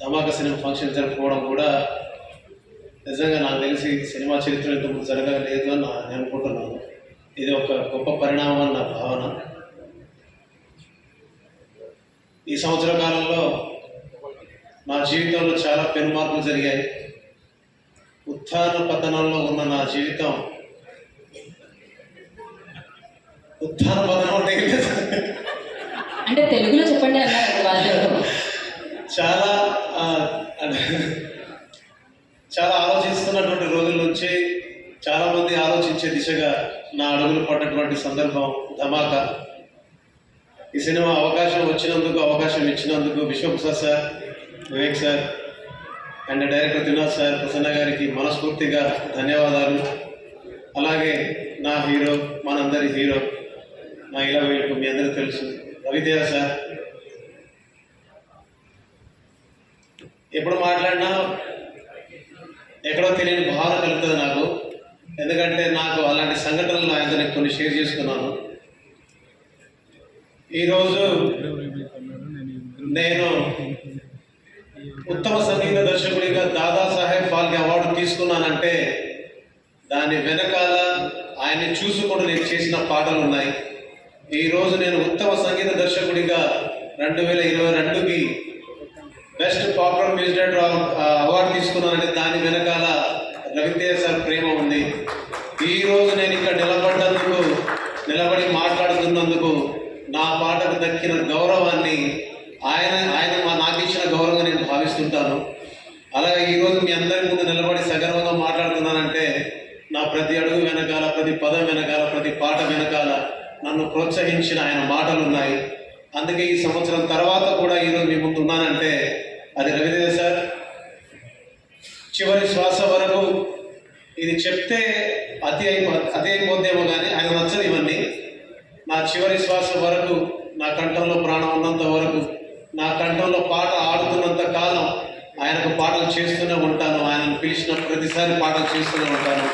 ధమాకా cinema function జరుపుకోవడం కూడా నిజంగా నాకు తెలిసి సినిమా చరిత్ర ఇంతకుముందు జరగలేదు అని నేను అనుకుంటున్నాను. ఇది ఒక గొప్ప పరిణామం అని నా భావన. ఈ సంవత్సర కాలంలో నా జీవితంలో చాలా పెను మార్పులు జరిగాయి. ఉత్థాన పతనంలో ఉన్న నా జీవితం ఉత్థాన పతనం చాలా ఆలోచిస్తున్నటువంటి రోజుల నుంచి చాలా మంది ఆలోచించే దిశగా నా అడుగులు పడ్డటువంటి సందర్భం ధమాకా. ఈ సినిమా అవకాశం వచ్చినందుకు అవకాశం ఇచ్చినందుకు Vishwaprasad sir Vivek sir and director Trinath sir Prasanna గారికి మనస్ఫూర్తిగా ధన్యవాదాలు. అలాగే నా హీరో మనందరి హీరో నా ఇలా వీళ్ళకు మీ అందరికీ తెలుసు. రవితేజ సార్ ఎప్పుడు మాట్లాడినా ఎక్కడో తెలియని బాధ కలుగుతుంది నాకు. ఎందుకంటే నాకు అలాంటి సంఘటనలు నా నేను కొన్ని షేర్ చేసుకున్నాను. ఈరోజు నేను ఉత్తమ సంగీత దర్శకుడిగా దాదాసాహెబ్ ఫాల్కే అవార్డు తీసుకున్నానంటే దాని వెనకాల ఆయన్ని చూసుకుంటూ నేను చేసిన పాటలు ఉన్నాయి. ఈరోజు నేను ఉత్తమ సంగీత దర్శకుడిగా రెండు వేల ఇరవై రెండుకి ప్రెసిడెంట్ అవార్డు తీసుకున్నానంటే దాని వెనకాల రవితేజ సార్ ప్రేమ ఉంది. ఈ రోజు నేను ఇక్కడ నిలబడ్డందుకు నిలబడి మాట్లాడుతున్నందుకు నా పాటకు దక్కిన గౌరవాన్ని ఆయన ఆయన మా నాకు ఇచ్చిన గౌరవంగా నేను భావిస్తుంటాను. అలాగే ఈరోజు మీ అందరి ముందు నిలబడి సగర్వంగా మాట్లాడుతున్నానంటే నా ప్రతి అడుగు వెనకాల ప్రతి పదం వెనకాల ప్రతి పాట వెనకాల నన్ను ప్రోత్సహించిన ఆయన మాటలు ఉన్నాయి అందుకే ఈ సంవత్సరం తర్వాత కూడా ఈరోజు మీ ముందు ఉన్నానంటే అది రవిదేవ్ సార్. చివరి శ్వాస వరకు ఇది చెప్తే అతి అయిపో అతి అయిపోద్దేమో కానీ ఆయన నచ్చదు ఇవన్నీ. నా చివరి శ్వాస వరకు నా కంఠంలో ప్రాణం ఉన్నంత వరకు నా కంఠంలో పాట ఆడుతున్నంత కాలం ఆయనకు పాటలు చేస్తూనే ఉంటాను. ఆయనను పిలిచిన ప్రతిసారి పాటలు చేస్తూనే ఉంటాను.